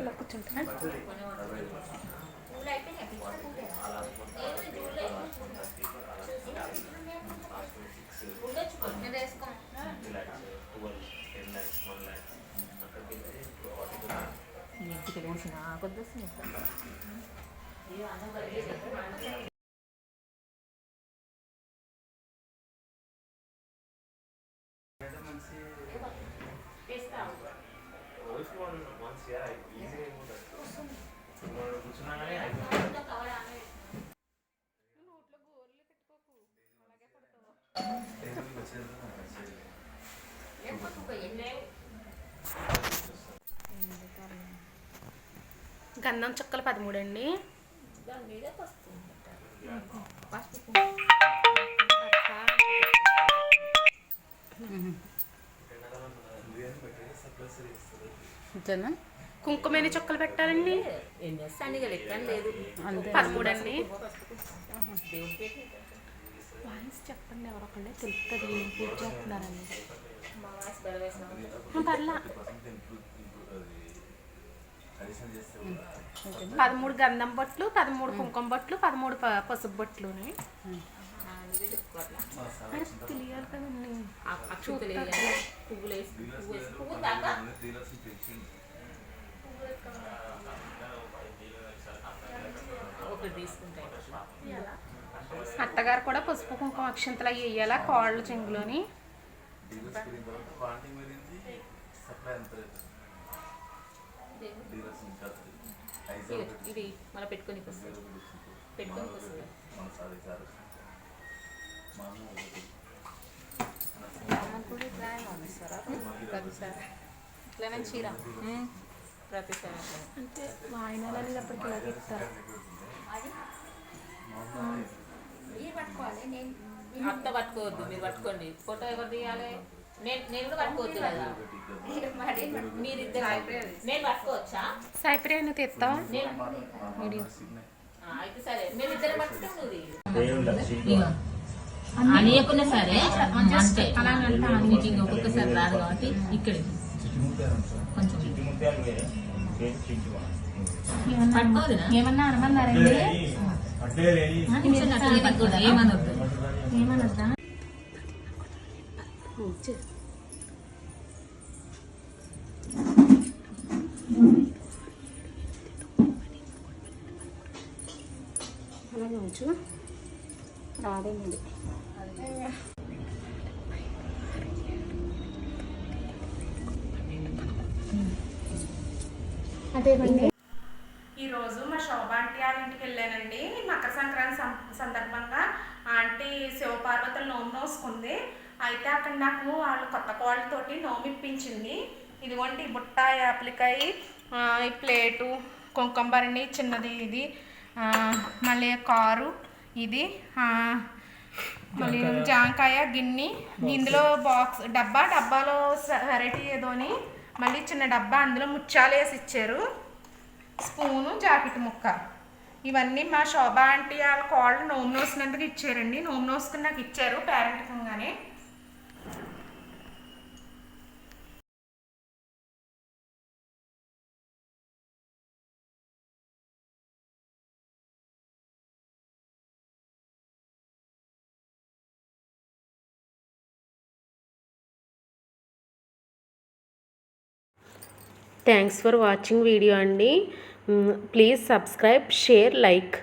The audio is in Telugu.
ఇలా కూర్చుంటా ఇంటికి కొద్ది గంధం చుక్కలు పదమూడు అండి దాని మీద పసుపు అంతేనా? కుంకుమ ఎన్ని చుక్కలు పెట్టాలండి. లెక్క లేదు. పెట్టి వాయిస్ చెప్పండి ఎవరొకళ్ళే తెలుస్తుంది ఏం పూజ చేస్తున్నారని. పర్లా. పదమూడు గంధం బొట్లు పదమూడు కుంకుమ బొట్లు పదమూడు ప- పసుపు బొట్లుని. మరి తెలియాలి కదండి అక్షుతలు పువ్వులు వేసి పువ్వు వేసి పువ్వు దాకా ఒకటి తీసుకుంటాయి అత్తగారు కూడా పసుపు కుంకుమ అక్షంతలు అవి వేయాలా? కాళ్ళు చెంగులోని? ఇది- మన మళ్ళీ పెట్టుకొని పెట్టుకొని ఇట్లానే చీర ప్రతిసారి. అంటే వాయినాలు అనేటప్పటికి ఇలా చెప్తారు అత్త పట్టుకోవద్దు మీరు పట్టుకోండి ఫోటో ఎవరు తీయాలి నేను నేను కూడా పట్టుకోవద్దు కదా మీరిద్దరు నేను పట్టుకోవచ్చా సాయిప్రియ నువ్వు తెస్తావా నేను అయితే సరే మేమిద్దరం పట్టుకుంటుంది అనేయకున్నా సరే అంతే మీకు ఇంకొకసారి రాదు కాబట్టి ఇక్కడికి కొంచెం. ఏమన్నా అనమన్నారండి ఏమనొద్దు ఏమనొద్దా అలాగే ఉంచు. రాదేమిది. అదేమండి? ఈరోజు మా శోభ ఆంటీ వాళ్ళ ఇంటికి వెళ్ళానండి. మకర సంక్రాంతి సందర్భంగా ఆంటీ శివపార్వతులు నోము నోసుకుంది. అయితే అక్కడ నాకు వాళ్ళు కొత్త కోళ్ళతోటి నోము ఇప్పించింది. ఇదిగోండి బుట్ట యాప్లికాయ ఈ ప్లేటు కుంకుమభరణి చిన్నది ఇది ఆ, మళ్ళీ కారు ఇది మళ్ళీ జాంకాయ. గిన్నె. ఇందులో బాక్స్ డబ్బా డబ్బాలో వెరైటీ ఏదోని మళ్ళీ చిన్న డబ్బా అందులో ముత్యాలు వేసి ఇచ్చారు. స్పూను జాకెట్ ముక్క. ఇవన్నీ మా శోభా ఆంటీ వాళ్ళ కోళ్ళు నోము నోసినందుకు ఇచ్చారండి. నోము నోసుకుని నాకు ఇచ్చారు. పేరెంట్కంగానే థ్యాంక్స్ ఫర్ వాచింగ్ వీడియో అండి. Please subscribe share like